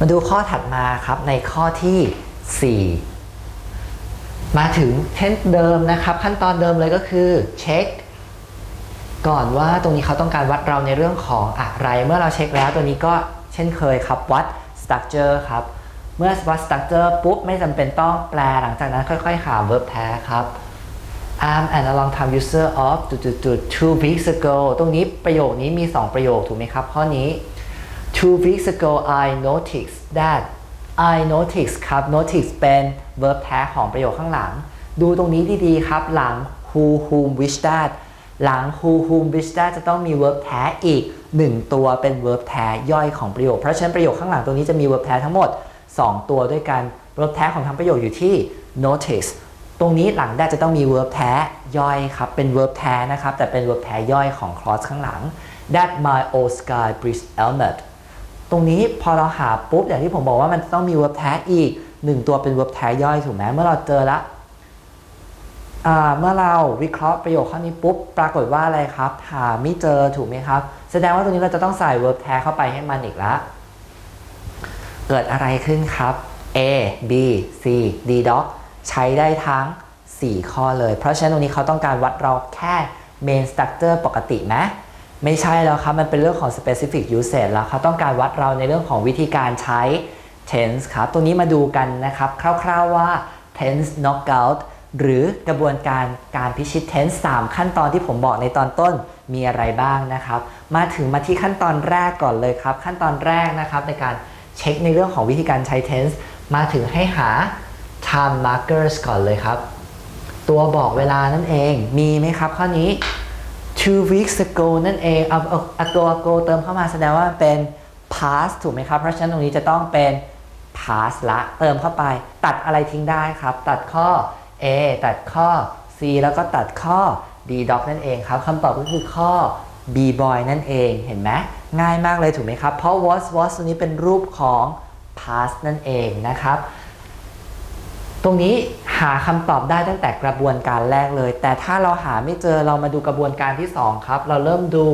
มาดูข้อถัดมาครับในข้อที่ 4 มาถึงเทนเดิมนะครับ ขั้นตอนเดิมเลยก็คือเช็คก่อนว่าตรงนี้เขาต้องการวัดเราในเรื่องของอะไรเมื่อเราเช็คแล้วตัวนี้ก็เช่นเคยครับวัด structure ครับ เมื่อวัด structure ปุ๊บไม่จำเป็นต้องแปลหลังจากนั้นค่อยๆ หา verb แท้ครับ I'm an a long time user of จุด two weeks ago ตรงนี้ประโยคนี้มี 2 ประโยคถูกไหมครับ ข้อนี้ two weeks ago I noticed that I noticed ครับ notice เป็น verb แท้ของประโยคข้างหลัง ดูตรงนี้ดีๆครับ หลัง who whom which that หลัง who whom which that จะต้องมี verb แท้อีก 1 ตัวเป็น verb แท้ย่อยของประโยค เพราะฉะนั้นประโยคข้างหลังตรงนี้จะมี verb แท้ทั้งหมด 2 ตัวด้วยกัน verb แท้ของทั้งประโยคอยู่ที่ notice ตรงนี้หลังได้จะต้องมี verb แท้ย่อยครับ เป็น verb แท้นะครับ แต่เป็น verb แท้ย่อยของ clause ข้างหลัง that my old sky bridge helmet ตรงนี้พอเราหาปุ๊บอย่างที่ผมบอกว่ามันต้องมี verb แท้อีก1ตัวเป็น verb แท้ย่อยถูกไหมเมื่อเราเจอละเมื่อเราวิเคราะห์ประโยคข้อนี้ปุ๊บปรากฏว่าอะไรครับหาไม่เจอถูกไหมครับ แสดงว่าตรงนี้เราจะต้องใส่ verb แท้เข้าไปให้มันอีกละเกิดอะไรขึ้นครับ A B C D doc ใช้ได้ทั้ง 4 ข้อเลย เพราะฉะนั้นตรงนี้เขาต้องการวัดเราแค่ main structure ปกติไหม ไม่ใช่แล้วครับ มันเป็นเรื่องของ specific usage แล้วเขาต้องการวัดเราในเรื่องของวิธีการใช้ tense ครับ ตรงนี้มาดูกันนะครับ คร่าวๆว่า tense knockout หรือกระบวนการการพิชิต tense 3 ขั้นตอนที่ผมบอกในตอนต้นมีอะไรบ้างนะครับ มาถึงมาที่ขั้นตอนแรกก่อนเลยครับ ขั้นตอนแรกนะครับในการเช็คในเรื่องของวิธีการใช้ tense มาถึงให้หา time markers ก่อนเลยครับ ตัวบอกเวลานั่นเอง มีไหมครับข้อนี้ two weeks ago นั่นเองเอาเอาเอาตัว ago เติมเข้ามาแสดงว่าเป็น past ถูกไหมครับ เพราะฉะนั้นตรงนี้จะต้องเป็น past ละเติมเข้าไป ตัดอะไรทิ้งได้ครับ ตัดข้อ A ตัดข้อ C แล้วก็ตัดข้อ D doc นั่นเองครับคำตอบก็คือข้อ B boy นั่นเองเห็นไหมง่ายมากเลยถูกไหมครับ เพราะ was was ตัวนี้เป็นรูปของ past นั่นเองนะครับ ตรงนี้หาคำตอบได้ตั้งแต่กระบวนการแรกเลย แต่ถ้าเราหาไม่เจอเรามาดูกระบวนการที่ 2 ครับ เราเริ่มดู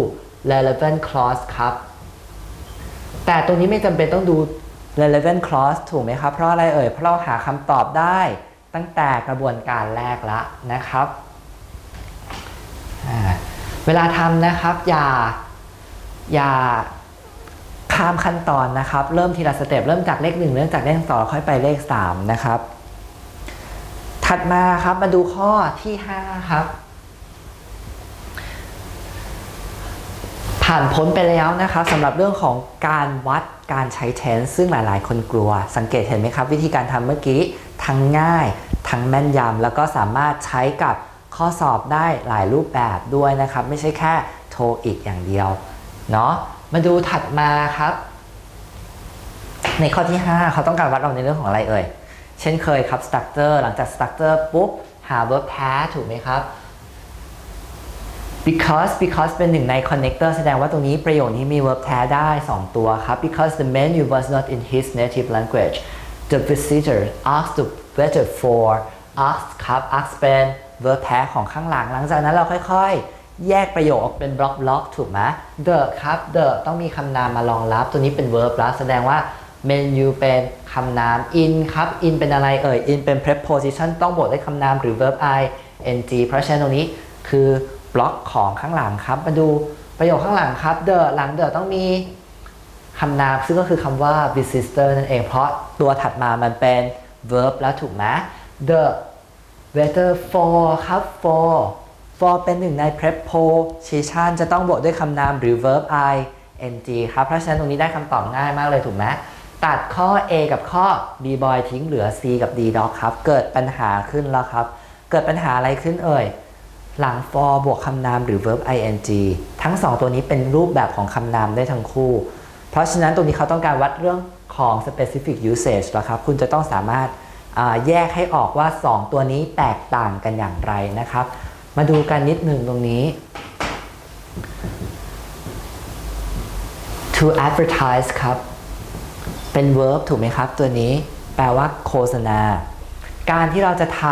relevant clause ครับ แต่ตรงนี้ไม่จำเป็นต้องดู relevant clause ถูกไหมครับ เพราะอะไรเอ่ย เพราะเราหาคำตอบได้ตั้งแต่กระบวนการแรกละนะครับ เวลาทำนะครับอย่าอย่าข้ามขั้นตอนนะครับ เริ่มทีละสเต็ปเริ่มจากเลขหนึ่งเริ่มจากเลขสองแล้วค่อยไปเลขสามนะครับ ถัดมาครับมาดูข้อที่5ครับ ผ่านพ้นไปแล้วนะครับสำหรับเรื่องของการวัดการใช้ tense ซึ่งหลาย ๆ คนกลัว สังเกตเห็นไหมครับ วิธีการทำเมื่อกี้ทั้งง่าย ทั้งแม่นยำแล้วก็สามารถใช้กับข้อสอบได้หลายรูปแบบด้วยนะครับ ไม่ใช่แค่โทรอีกอย่างเดียวเนาะมาดูถัดมาครับ ในข้อที่ 5 เขาต้องการวัดเราในเรื่องของอะไรเอ่ย เช่นเคยครับ structure หลังจาก structure ปุ๊บ หา verb แท้ถูกไหมครับ because because เป็นหนึ่งใน connector แสดงว่าตรงนี้ประโยคนี้มี verb แท้ได้ 2 ตัวครับ because the menu was not in his native language the visitor asked the waiter for asked ครับ asked เป็น verb แท้ของข้างหลัง หลังจากนั้นเราค่อยๆ แยกประโยคออกเป็นบล็อกบล็อกถูกไหม the ครับ the ต้องมีคำนามมารองรับ ตัวนี้เป็น verb แล้วแสดงว่า menu เป็นคำนาม in ครับ in เป็นอะไรเอ่ย in เป็น preposition ต้องบวกด้วยคำนามหรือ verb i n g เพราะฉะนั้นตรงนี้คือบล็อกของข้างหลังครับ มาดูประโยคข้างหลังครับ the หลัง the ต้องมีคำนามซึ่งก็คือคำว่า visitor นั่นเอง เพราะตัวถัดมามันเป็น verb แล้วถูกไหม the weather for ครับ for for เป็นหนึ่งใน preposition จะต้องบวกด้วยคำนามหรือ verb i n g ครับ เพราะฉะนั้นตรงนี้ได้คำตอบง่ายมากเลยถูกไหม ตัดข้อ A กับข้อ B boy ทิ้งเหลือ C กับ D dog ครับ เกิดปัญหาขึ้นแล้วครับ เกิดปัญหาอะไรขึ้นเอ่ย หลัง for บวกคำนามหรือ verb ing ทั้ง 2 ตัวนี้เป็นรูปแบบของคำนามได้ทั้งคู่ เพราะฉะนั้นตรงนี้เขาต้องการวัดเรื่องของ specific usage แล้วครับ คุณจะต้องสามารถแยกให้ออกว่า 2 ตัวนี้แตกต่างกันอย่างไรนะครับ มาดูกันนิดหนึ่งตรงนี้ to advertise ครับ เป็น verb ถูกไหมครับ ตัวนี้แปลว่าโฆษณา การที่เราจะท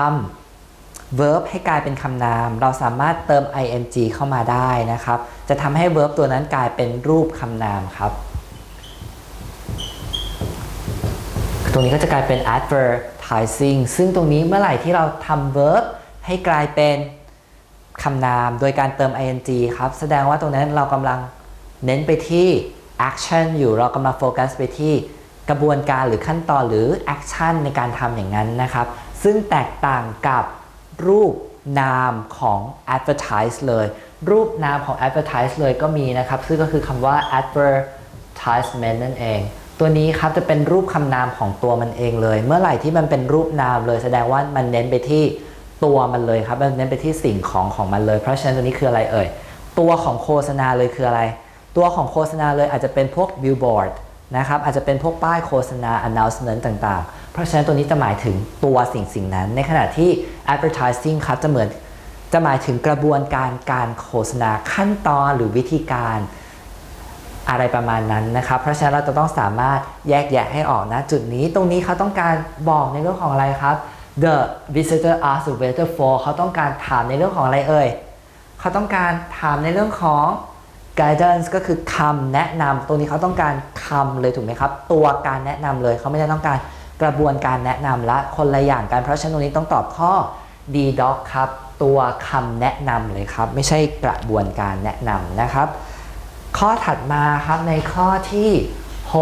ำ verb ให้กลายเป็นคำนาม เราสามารถเติม ing เข้ามาได้นะครับ จะทำให้ verb ตัวนั้นกลายเป็นรูปคำนามครับ ตรงนี้ก็จะกลายเป็น advertising ซึ่งตรงนี้เมื่อไหร่ที่เราทำ verb ให้กลายเป็นคำนามโดยการเติม ing ครับ แสดงว่าตรงนั้นเรากำลังเน้นไปที่ action อยู่เรากำลังโฟกัสไปที่ กระบวนการหรือขั้นตอนหรือ action ในการทำอย่างนั้นนะครับ ซึ่งแตกต่างกับรูปนามของ advertise เลย รูปนามของ advertise เลยก็มีนะครับ ซึ่งก็คือคำว่า advertisement นั่นเอง ตัวนี้ครับจะเป็นรูปคำนามของตัวมันเองเลย เมื่อไหร่ที่มันเป็นรูปนามเลย แสดงว่ามันเน้นไปที่ตัวมันเลยครับ มันเน้นไปที่สิ่งของของมันเลย เพราะฉะนั้นตัวนี้คืออะไรเอ่ย ตัวของโฆษณาเลยคืออะไร ตัวของโฆษณาเลยอาจจะเป็นพวก billboard นะครับอาจจะเป็นพวกป้ายโฆษณา announcement ต่างๆ เพราะฉะนั้นตัวนี้จะหมายถึงตัวสิ่งสิ่งนั้น ในขณะที่ advertising ครับจะเหมือนจะหมายถึงกระบวนการการโฆษณาขั้นตอนหรือวิธีการอะไรประมาณนั้นนะครับ เพราะฉะนั้นเราจะต้องสามารถแยกแยะให้ออกนะ จุดนี้ตรงนี้เขาต้องการบอกในเรื่องของอะไรครับ the visitor asks the waiter for เขาต้องการถามในเรื่องของอะไรเอ่ย เขาต้องการถามในเรื่องของ guidance ก็คือคำแนะนำตรงนี้เขาต้องการคำเลยถูกไหมครับ ตัวการแนะนำเลยเขาไม่ได้ต้องการกระบวนการแนะนำและคนละอย่างกัน เพราะฉะนั้นตรงนี้ต้องตอบข้อ D doc ครับ ตัวคำแนะนำเลยครับ ไม่ใช่กระบวนการแนะนำนะครับ ข้อถัดมาครับในข้อที่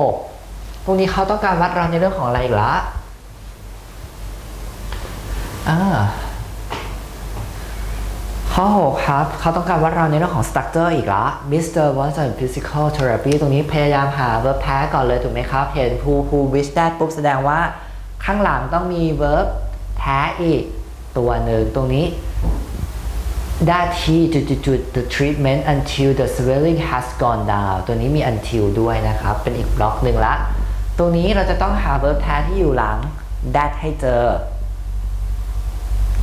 6 ตรงนี้เขาต้องการวัดเราในเรื่องของอะไรอีกละอ่า ข้อ 6 ครับ เขาต้องการวัดเราในเรื่องของ structure อีกละ Mr. wants a physical therapy ตรงนี้พยายามหา verb แท้ก่อนเลยถูกไหมครับ เห็น who who wish that ปุ๊บแสดงว่าข้างหลังต้องมี verb แท้อีกตัวหนึ่งตรงนี้ that he จุดจุดจุด the treatment until the swelling has gone down ตัวนี้มี until ด้วยนะครับ เป็นอีกบล็อกหนึ่งละ ตรงนี้เราจะต้องหา verb แท้ที่อยู่หลัง that ให้เจอ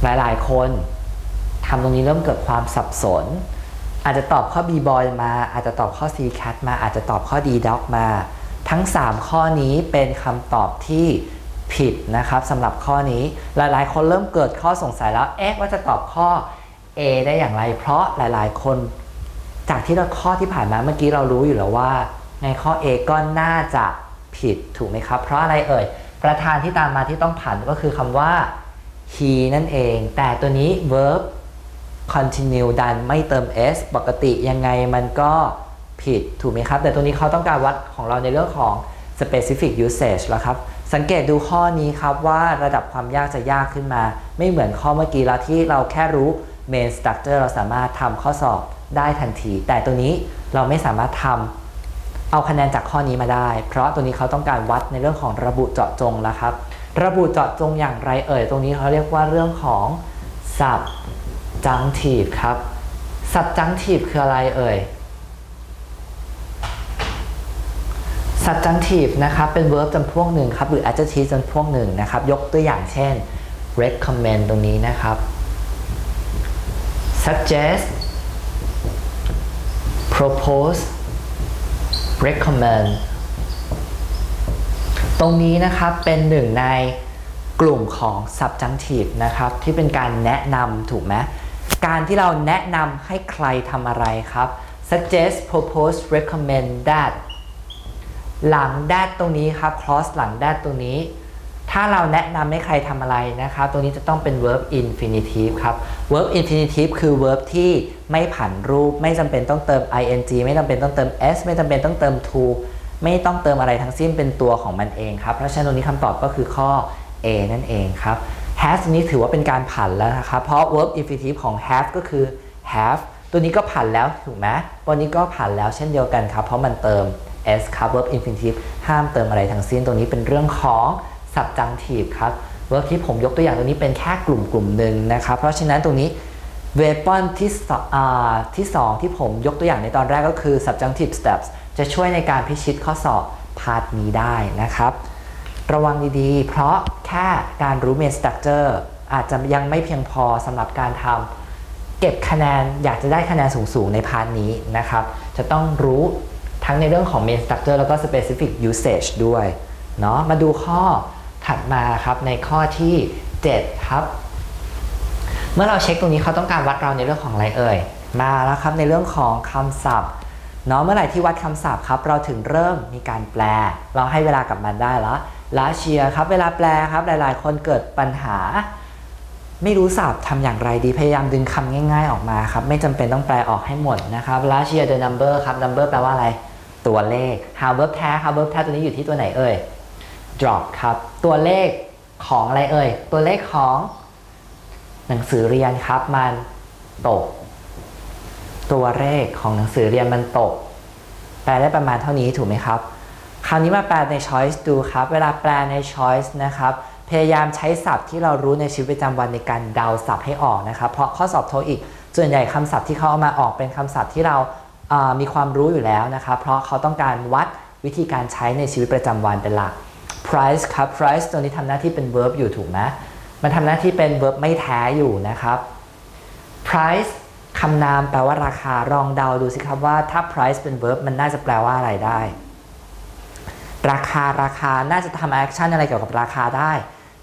หลายๆ คน ทำตรงนี้เริ่มเกิดความสับสน อาจจะตอบข้อ B boy มา อาจจะตอบข้อ C cat มา อาจจะตอบข้อ D dog มา ทั้ง 3 ข้อนี้เป็นคำตอบที่ผิดนะครับสำหรับข้อนี้หลายๆ คนเริ่มเกิดข้อสงสัยแล้วเอ๊ะว่าจะตอบข้อ A ได้อย่างไร เพราะหลายๆ คน จากที่เราข้อที่ผ่านมาเมื่อกี้เรารู้อยู่แล้วว่า ในข้อ A ก็น่าจะผิดถูกไหมครับ เพราะอะไรเอ่ยประธานที่ตามมาที่ต้องผ่านก็คือคำว่า he นั่นเอง แต่ตัวนี้ verb continue ดันไม่เติม s ปกติยังไงมันก็ผิดถูกไหมครับ แต่ตัวนี้เขาต้องการวัดของเราในเรื่องของ specific usage แล้วครับ สังเกตดูข้อนี้ครับว่าระดับความยากจะยากขึ้นมา ไม่เหมือนข้อเมื่อกี้แล้วที่เราแค่รู้ main structure เราสามารถทำข้อสอบได้ทันที แต่ตัวนี้เราไม่สามารถทำเอาคะแนนจากข้อนี้มาได้ เพราะตัวนี้เขาต้องการวัดในเรื่องของระบุเจาะจงแล้วครับ ระบุเจาะจงอย่างไรเอ่ย ตรงนี้เขาเรียกว่าเรื่องของ sub subjunctive ครับ subjunctive คืออะไรเอ่ย subjunctive นะครับเป็น verb จำพวกหนึ่งครับหรือ adjective จำพวกหนึ่งนะครับ ยกตัวอย่างเช่น recommend ตรงนี้นะครับ suggest propose recommend ตรงนี้นะครับเป็นหนึ่งในกลุ่มของ subjunctive นะครับ ที่เป็นการแนะนำถูกไหม การที่เราแนะนำให้ใครทำอะไรครับ suggest propose recommend that หลัง that ตรงนี้ครับ clause หลัง that ตรงนี้ ถ้าเราแนะนำให้ใครทำอะไรนะครับ ตรงนี้จะต้องเป็น verb infinitive ครับ verb infinitive คือ verb ที่ไม่ผันรูป ไม่จำเป็นต้องเติม ing ไม่จำเป็นต้องเติม s ไม่จำเป็นต้องเติม to ไม่ต้องเติมอะไรทั้งสิ้นเป็นตัวของมันเองครับ เพราะฉะนั้นตรงนี้คำตอบก็คือข้อ A นั่นเองครับ has นี้ถือว่าเป็นการผันแล้วนะครับ เพราะ verb infinitive ของ have ก็คือ have ตัวนี้ก็ผันแล้วถูกไหมตัวนี้ก็ผันแล้วเช่นเดียวกันครับ เพราะมันเติม s ครับ verb infinitive ห้ามเติมอะไรทั้งสิ้น ตรงนี้เป็นเรื่องของ subjunctive ครับ verb ที่ผมยกตัวอย่างตรงนี้เป็นแค่กลุ่มกลุ่มหนึ่งนะครับ เพราะฉะนั้นตรงนี้ weapon ที่สอ่าที่สองที่ผมยกตัวอย่างในตอนแรกก็คือ subjunctive steps จะช่วยในการพิชิตข้อสอบพาร์ทนี้ได้นะครับ ระวังดีๆ เพราะแค่การรู้ main structure อาจจะยังไม่เพียงพอสำหรับการทำเก็บคะแนนอยากจะได้คะแนนสูงๆ ในพาร์ทนี้นะครับ จะต้องรู้ทั้งในเรื่องของ main structure แล้วก็ specific usage ด้วยเนาะมาดูข้อถัดมาครับในข้อที่ 7 ครับ เมื่อเราเช็คตรงนี้เขาต้องการวัดเราในเรื่องของอะไรเอ่ย มาแล้วครับในเรื่องของคำศัพท์ เนาะเมื่อไหร่ที่วัดคำศัพท์ครับ เราถึงเริ่มมีการแปล เราให้เวลากับมันได้แล้ว last year ครับ เวลาแปลครับหลาย ๆ คนเกิดปัญหา ไม่รู้ศัพท์ทำอย่างไรดีพยายามดึงคำง่าย ๆ ออกมาครับ ไม่จำเป็นต้องแปลออกให้หมดนะครับ last year the number ครับ number แปลว่าอะไร ตัวเลข how verb แท้ how verb แท้ตัวนี้อยู่ที่ตัวไหนเอ่ย drop ครับ ตัวเลขของอะไรเอ่ย ตัวเลขของ หนังสือเรียนครับมันตก ตัวเลขของหนังสือเรียนมันตก แปลได้ประมาณเท่านี้ถูกไหมครับ คราวนี้มาแปลใน choice ดูครับ เวลาแปลใน choice นะครับ พยายามใช้ศัพท์ที่เรารู้ในชีวิตประจำวันในการเดาศัพท์ให้ออกนะครับ เพราะข้อสอบโทอีก ส่วนใหญ่คำศัพท์ที่เขาเอามาออกเป็นคำศัพท์ที่เราามีความรู้อยู่แล้วนะครับ เพราะเขาต้องการวัดวิธีการใช้ในชีวิตประจำวันเป็นหลัก price ครับ price ตัวนี้ทำหน้าที่เป็น verb อยู่ถูกไหมมันทำหน้าที่เป็น verb ไม่แท้อยู่นะครับ price คำนามแปลว่าราคาลองเดาดูสิครับว่าถ้า price เป็น verb มันน่าจะแปลว่าอะไรได้ ราคาราคาน่าจะทำแอคชั่นอะไรเกี่ยวกับราคาได้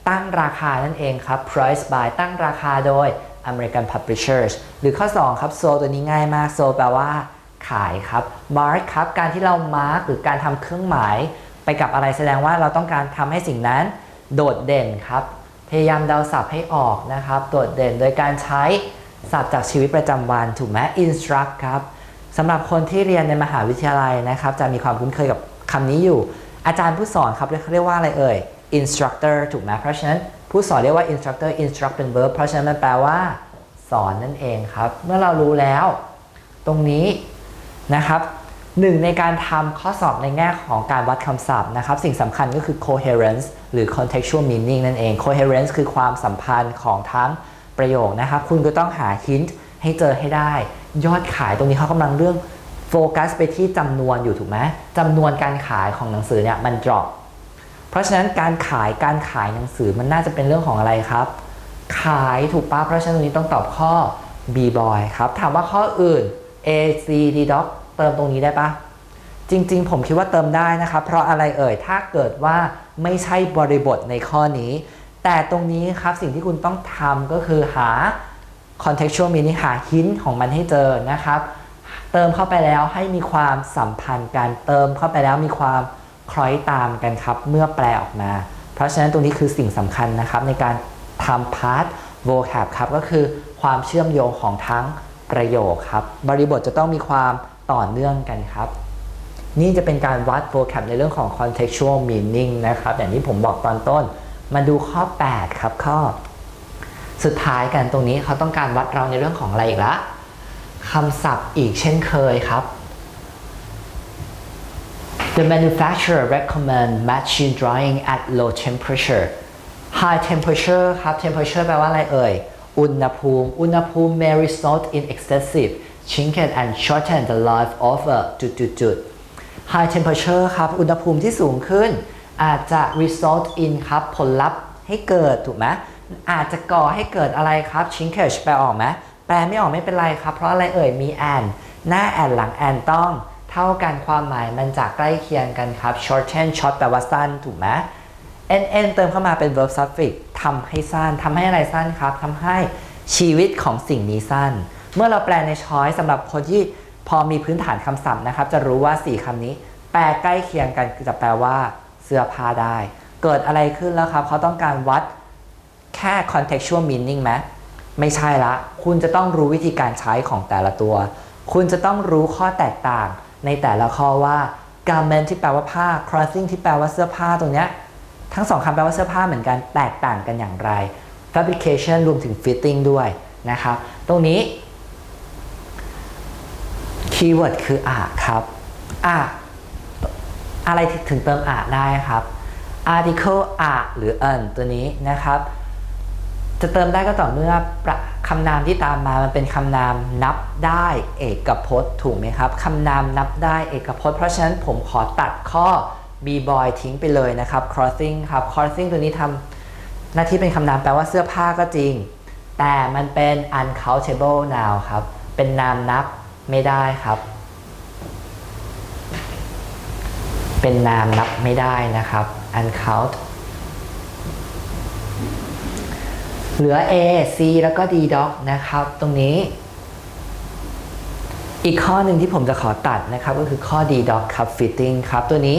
ตั้งราคานั่นเองครับ price by ตั้งราคาโดย American Publishers หรือข้อ 2 ครับ so ตัวนี้ง่ายมาก so แปลว่า ขายครับ mark ครับการที่เรา mark หรือการทำเครื่องหมาย ไปกับอะไรแสดงว่าเราต้องการทำให้สิ่งนั้น โดดเด่นครับ พยายามเดาศัพท์ให้ออกนะครับ โดดเด่นโดยการใช้ ศัพท์จากชีวิตประจำวันถูกไหม instruct ครับสำหรับคนที่เรียนในมหาวิทยาลัยนะครับ จะมีความคุ้นเคยกับคำนี้อยู่ อาจารย์ผู้สอนครับเขาเรียกว่าอะไรเอ่ย instructor ถูกไหมเพราะฉะนั้นผู้สอนเรียกว่า instructor instruct เป็น verb เพราะฉะนั้นมันแปลว่า สอนนั่นเองครับ เมื่อเรารู้แล้ว ตรงนี้นะครับหนึ่งในการทำข้อสอบในแง่ของการวัดคำศัพท์นะครับ สิ่งสำคัญก็คือ coherence หรือ contextual meaning นั่นเอง coherence คือความสัมพันธ์ของทั้ง ประโยคนะครับ คุณก็ต้องหา hint ให้เจอให้ได้ ยอดขายตรงนี้เขากำลังเรื่องโฟกัสไปที่จำนวนอยู่ถูกไหมจำนวนการขายของหนังสือเนี่ยมัน drop เพราะฉะนั้นการขายการขายหนังสือมันน่าจะเป็นเรื่องของอะไรครับ ขายถูกปะเพราะฉะนั้นตรงนี้ต้องตอบข้อ B boy ครับ ถามว่าข้ออื่น A C D doc เติมตรงนี้ได้ปะจริง ๆ ผมคิดว่าเติมได้นะครับ เพราะอะไรเอ่ย ถ้าเกิดว่าไม่ใช่บริบทในข้อนี้ แต่ตรงนี้ครับสิ่งที่คุณต้องทำก็คือหา contextual meaning หา hint ของมันให้เจอนะครับ เติมเข้าไปแล้วให้มีความสัมพันธ์กันเติมเข้าไปแล้วมีความคล้อยตามกันครับ เมื่อแปลออกมา เพราะฉะนั้นตรงนี้คือสิ่งสำคัญนะครับ ในการทำ part vocab ครับ ก็คือความเชื่อมโยงของทั้งประโยคครับ บริบทจะต้องมีความต่อเนื่องกันครับ นี่จะเป็นการวัด vocab ในเรื่องของ contextual meaning นะครับอย่างที่ผมบอกตอนต้น มาดูข้อ 8 ครับข้อ สุดท้ายกันตรงนี้เขาต้องการวัดเราในเรื่องของอะไรอีกละคำศัพท์อีกเช่นเคยครับ The manufacturer recommend machine drying at low temperature high temperature ครับ temperature แปลว่าอะไรเอ่ย อุณหภูมิ อุณหภูมิ may result in excessive shrink and shorten the life of a จุดจุดจุด high temperature ครับ อุณหภูมิที่สูงขึ้น อาจจะ result in ครับผลลัพธ์ให้เกิดถูกไหมอาจจะก่อให้เกิดอะไรครับ shrinkage แปลออกไหมแปลไม่ออกไม่เป็นไรครับ เพราะอะไรเอ่ยมี and หน้า and หลัง and ต้องเท่ากันความหมายมันจะใกล้เคียงกันครับ shorten short แปลว่าสั้นถูกไหม n n เติมเข้ามาเป็น verb suffix ทำให้สั้นทำให้อะไรสั้นครับทำให้ชีวิตของสิ่งนี้สั้น เมื่อเราแปลในช้อยสำหรับคนที่พอมีพื้นฐานคำศัพท์นะครับ จะรู้ว่า 4คำนี้ แปลใกล้เคียงกันจะแปลว่า เสื้อผ้าได้ เกิดอะไรขึ้นแล้วครับเขาต้องการวัดแค่ contextual meaning ไหมไม่ใช่ละ คุณจะต้องรู้วิธีการใช้ของแต่ละตัว คุณจะต้องรู้ข้อแตกต่างในแต่ละข้อว่า garment ที่แปลว่าผ้า clothing ที่แปลว่าเสื้อผ้าตรงเนี้ยทั้งสองคำแปลว่าเสื้อผ้าเหมือนกันแตกต่างกันอย่างไร fabrication รวมถึง fitting ด้วยนะครับ ตรงนี้คีย์เวิร์ดคืออะครับอะ อะไรถึงเติมอะได้ครับ article อะหรือ an ตัวนี้นะครับ จะเติมได้ก็ต่อเมื่อประคำนามที่ตามมามันเป็นคำนามนับได้เอกพจน์ถูกไหมครับคำนามนับได้เอกพจน์ เพราะฉะนั้นผมขอตัดข้อ b boy ทิ้งไปเลยนะครับ clothing ครับ clothing ตัวนี้ทำหน้าที่เป็นคำนามแปลว่าเสื้อผ้าก็จริง แต่มันเป็น uncountable noun ครับ เป็นนามนับไม่ได้ครับ เป็นนามนับไม่ได้นะครับ uncount เหลือ A C แล้วก็ D doc นะครับ ตรงนี้ อีกข้อหนึ่งที่ผมจะขอตัดนะครับ ก็คือข้อ D doc ครับ fitting ครับ ตัวนี้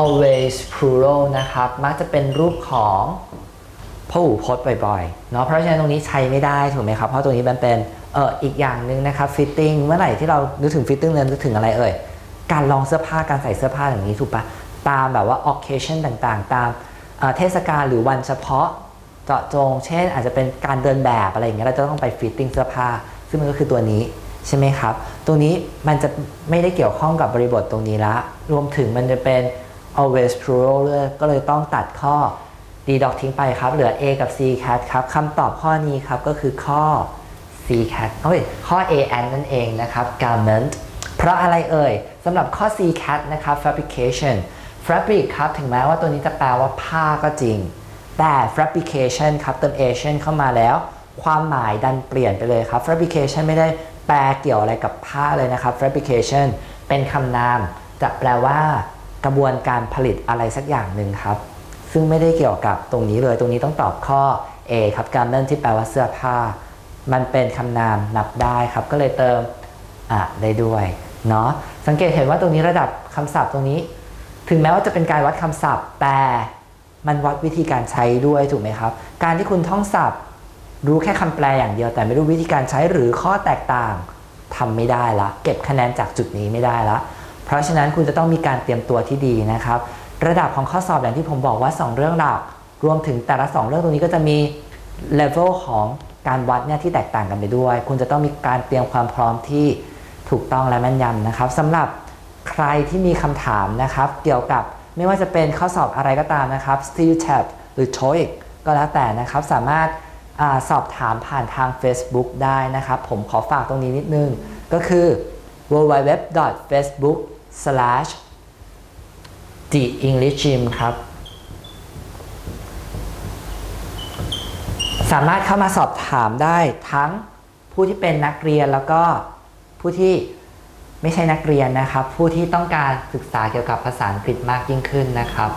always plural นะครับ มักจะเป็นรูปของพหูพจน์บ่อยๆ เนาะเพราะฉะนั้นตรงนี้ใช้ไม่ได้ถูกไหมครับ เพราะตรงนี้มันเป็นเอออีกอย่างหนึ่งนะครับ fitting เมื่อไหร่ที่เรานึกถึง fitting เนี่ยนึกถึงอะไรเอ่ย การลองเสื้อผ้าการใส่เสื้อผ้าอย่างนี้ถูกปะตามแบบว่า occasion ต่างๆ ตามเทศกาลหรือวันเฉพาะเจาะจง เช่น อาจจะเป็นการเดินแบบอะไรอย่างเงี้ยเราจะต้องไป fitting เสื้อผ้า ซึ่งมันก็คือตัวนี้ใช่ไหมครับ ตรงนี้มันจะไม่ได้เกี่ยวข้องกับบริบทตรงนี้ละ รวมถึงมันจะเป็น always plural เลยก็เลยต้องตัดข้อ d ดอกทิ้งไปครับ เหลือ a กับ c cat ครับคำตอบข้อนี้ครับก็คือข้อ c cat เอ้ยข้อ a n นั่นเองนะครับ garment เพราะอะไรเอ่ยสำหรับข้อ c cat นะครับ fabrication fabric ครับ ถึงแม้ว่าตัวนี้จะแปลว่าผ้าก็จริง แต่ fabrication ครับเติม asian เข้ามาแล้ว ความหมายดันเปลี่ยนไปเลยครับ fabrication ไม่ได้แปลเกี่ยวอะไรกับผ้าเลยนะครับ fabrication เป็นคำนาม จะแปลว่ากระบวนการผลิตอะไรสักอย่างหนึ่งครับ ซึ่งไม่ได้เกี่ยวกับตรงนี้เลย ตรงนี้ต้องตอบข้อ A ครับ garment ที่แปลว่าเสื้อผ้า มันเป็นคำนามนับได้ครับ ก็เลยเติมอะได้ด้วย เนาะสังเกตเห็นว่าตรงนี้ระดับคำศัพท์ตรงนี้ ถึงแม้ว่าจะเป็นการวัดคำศัพท์ แต่มันวัดวิธีการใช้ด้วยถูกไหมครับ การที่คุณท่องศัพท์ รู้แค่คำแปลอย่างเดียว แต่ไม่รู้วิธีการใช้หรือข้อแตกต่างทำไม่ได้ละ เก็บคะแนนจากจุดนี้ไม่ได้ละ เพราะฉะนั้นคุณจะต้องมีการเตรียมตัวที่ดีนะครับ ระดับของข้อสอบอย่างที่ผมบอกว่า 2 เรื่องหลักรวมถึงแต่ละ 2 เรื่องตรงนี้ก็จะมีเลเวลของการวัดเนี่ยที่แตกต่างกันไปด้วย คุณจะต้องมีการเตรียมความพร้อมที่ ถูกต้องและแม่นยำนะครับสำหรับใครที่มีคำถามนะครับ เกี่ยวกับไม่ว่าจะเป็นข้อสอบอะไรก็ตามนะครับ s t u t a b หรือ TOEIC ก็แล้วแต่นะครับสามารถอสอบถามผ่านทาง Facebook ได้นะครับ ผมขอฝากตรงนี้นิดนึง ก็คือ www.facebook The English Gym ครับ สามารถเข้ามาสอบถามได้ทั้งผู้ที่เป็นนักเรียนแล้วก็ ผู้ที่ไม่ใช่นักเรียนนะครับ ผู้ที่ต้องการศึกษาเกี่ยวกับภาษาอังกฤษมากยิ่งขึ้นนะครับ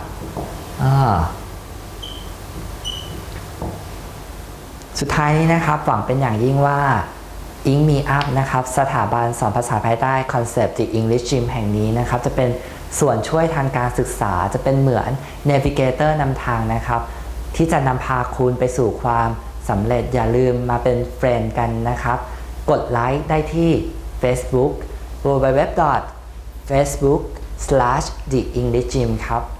สุดท้ายนี้นะครับหวังเป็นอย่างยิ่งว่าอิงมีอัพนะครับสถาบันสอนภาษาภายใต้คอนเซปต์ The English Gym แห่งนี้นะครับ จะเป็นส่วนช่วยทางการศึกษาจะเป็นเหมือน Navigator นำทางนะครับ ที่จะนำพาคุณไปสู่ความสำเร็จอย่าลืมมาเป็นเฟรนด์กันนะครับ กดไลค์ได้ที่ Facebook www.facebook/theenglishgym ครับ